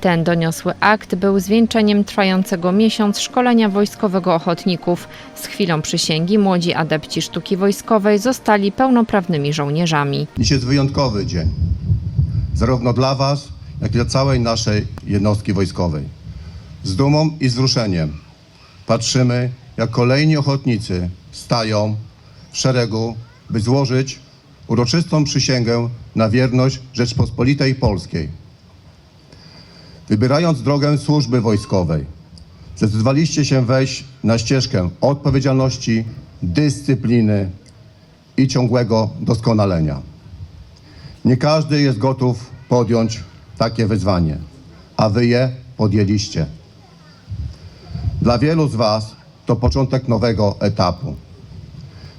Ten doniosły akt był zwieńczeniem trwającego miesiąc szkolenia wojskowego ochotników. Z chwilą przysięgi młodzi adepci sztuki wojskowej zostali pełnoprawnymi żołnierzami. Dziś jest wyjątkowy dzień, zarówno dla Was, jak i dla całej naszej jednostki wojskowej. Z dumą i wzruszeniem patrzymy, jak kolejni ochotnicy stają w szeregu, by złożyć uroczystą przysięgę na wierność Rzeczpospolitej Polskiej. Wybierając drogę służby wojskowej, zdecydowaliście się wejść na ścieżkę odpowiedzialności, dyscypliny i ciągłego doskonalenia. Nie każdy jest gotów podjąć takie wyzwanie, a wy je podjęliście. Dla wielu z Was to początek nowego etapu.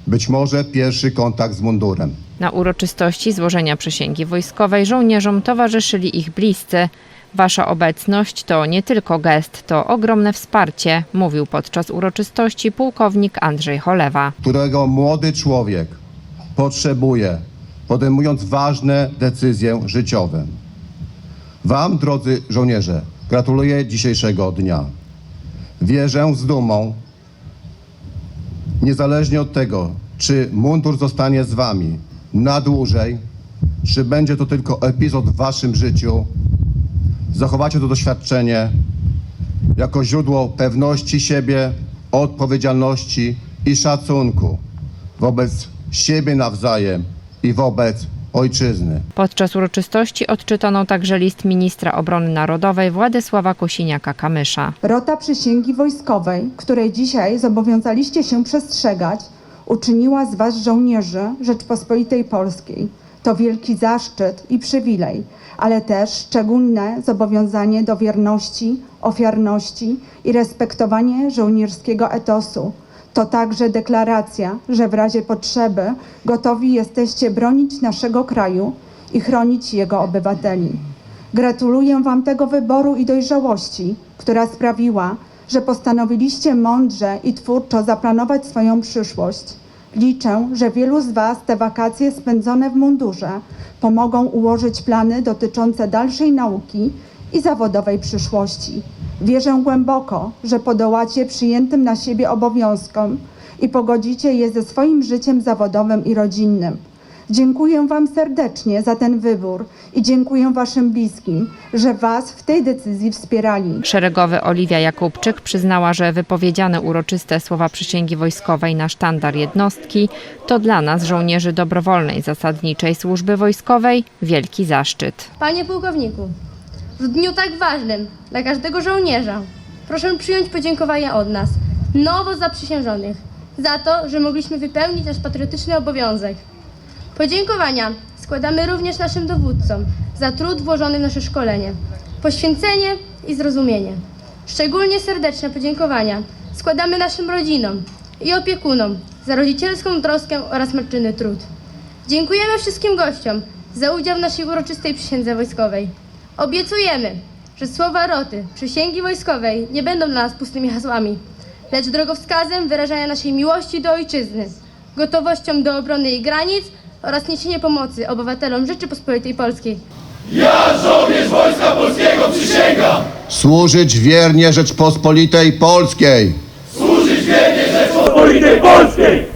Być może pierwszy kontakt z mundurem. Na uroczystości złożenia przysięgi wojskowej żołnierzom towarzyszyli ich bliscy. Wasza obecność to nie tylko gest, to ogromne wsparcie, mówił podczas uroczystości pułkownik Andrzej Cholewa. którego młody człowiek potrzebuje, podejmując ważne decyzje życiowe. Wam, drodzy żołnierze, gratuluję dzisiejszego dnia. Wierzę z dumą, niezależnie od tego, czy mundur zostanie z Wami na dłużej, czy będzie to tylko epizod w Waszym życiu, zachowacie to doświadczenie jako źródło pewności siebie, odpowiedzialności i szacunku wobec siebie nawzajem i wobec ojczyzny. Podczas uroczystości odczytano także list ministra obrony narodowej Władysława Kosiniaka-Kamysza. Rota przysięgi wojskowej, której dzisiaj zobowiązaliście się przestrzegać, uczyniła z Was żołnierzy Rzeczpospolitej Polskiej. To wielki zaszczyt i przywilej, ale też szczególne zobowiązanie do wierności, ofiarności i respektowanie żołnierskiego etosu. To także deklaracja, że w razie potrzeby gotowi jesteście bronić naszego kraju i chronić jego obywateli. Gratuluję Wam tego wyboru i dojrzałości, która sprawiła, że postanowiliście mądrze i twórczo zaplanować swoją przyszłość. Liczę, że wielu z Was te wakacje spędzone w mundurze pomogą ułożyć plany dotyczące dalszej nauki i zawodowej przyszłości. Wierzę głęboko, że podołacie przyjętym na siebie obowiązkom i pogodzicie je ze swoim życiem zawodowym i rodzinnym. Dziękuję Wam serdecznie za ten wybór i dziękuję Waszym bliskim, że Was w tej decyzji wspierali. Szeregowy Oliwia Jakubczyk przyznała, że wypowiedziane uroczyste słowa przysięgi wojskowej na sztandar jednostki to dla nas, żołnierzy dobrowolnej zasadniczej służby wojskowej, wielki zaszczyt. Panie pułkowniku, w dniu tak ważnym dla każdego żołnierza proszę przyjąć podziękowania od nas, nowo zaprzysiężonych, za to, że mogliśmy wypełnić nasz patriotyczny obowiązek. Podziękowania składamy również naszym dowódcom za trud włożony w nasze szkolenie, poświęcenie i zrozumienie. Szczególnie serdeczne podziękowania składamy naszym rodzinom i opiekunom za rodzicielską troskę oraz męczynny trud. Dziękujemy wszystkim gościom za udział w naszej uroczystej przysiędze wojskowej. Obiecujemy, że słowa roty przysięgi wojskowej nie będą dla nas pustymi hasłami, lecz drogowskazem wyrażania naszej miłości do ojczyzny, gotowością do obrony jej granic oraz niesienia pomocy obywatelom Rzeczypospolitej Polskiej. Służyć wiernie Rzeczpospolitej Polskiej! Polityki Polskiej!